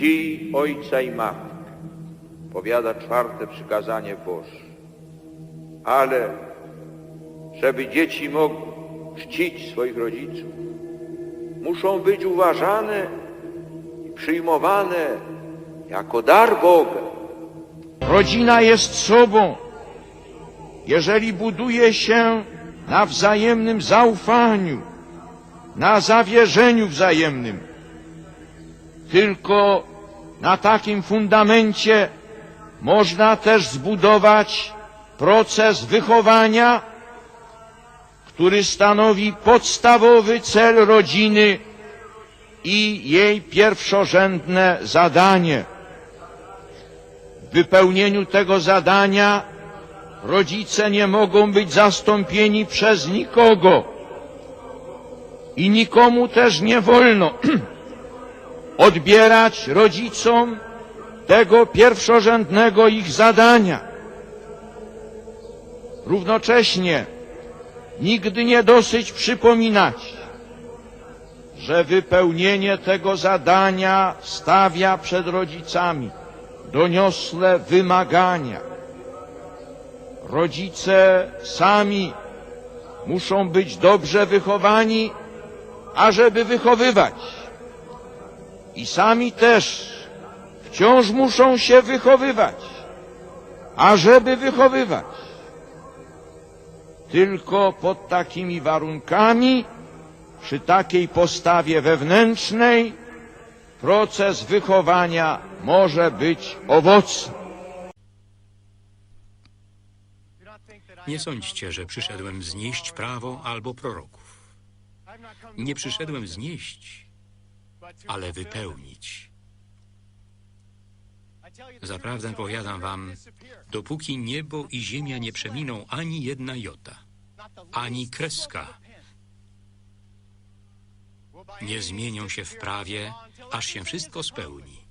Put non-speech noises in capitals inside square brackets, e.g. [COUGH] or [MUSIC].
czci ojca i matkę, powiada czwarte przykazanie Boże. Ale żeby dzieci mogły czcić swoich rodziców, muszą być uważane i przyjmowane jako dar Boga. Rodzina jest sobą, jeżeli buduje się na wzajemnym zaufaniu, na zawierzeniu wzajemnym. Tylko na takim fundamencie można też zbudować proces wychowania, który stanowi podstawowy cel rodziny i jej pierwszorzędne zadanie. W wypełnieniu tego zadania rodzice nie mogą być zastąpieni przez nikogo i nikomu też nie wolno [CLEARS THROAT] odbierać rodzicom tego pierwszorzędnego ich zadania. Równocześnie nigdy nie dosyć przypominać, że wypełnienie tego zadania stawia przed rodzicami doniosłe wymagania. Rodzice sami muszą być dobrze wychowani, ażeby wychowywać. I sami też wciąż muszą się wychowywać, ażeby wychowywać. Tylko pod takimi warunkami, przy takiej postawie wewnętrznej, proces wychowania może być owocny. Nie sądźcie, że przyszedłem znieść prawo albo proroków. Nie przyszedłem znieść, ale wypełnić. Zaprawdę powiadam wam, dopóki niebo i ziemia nie przeminą ani jedna jota, ani kreska, nie zmienią się w prawie, aż się wszystko spełni.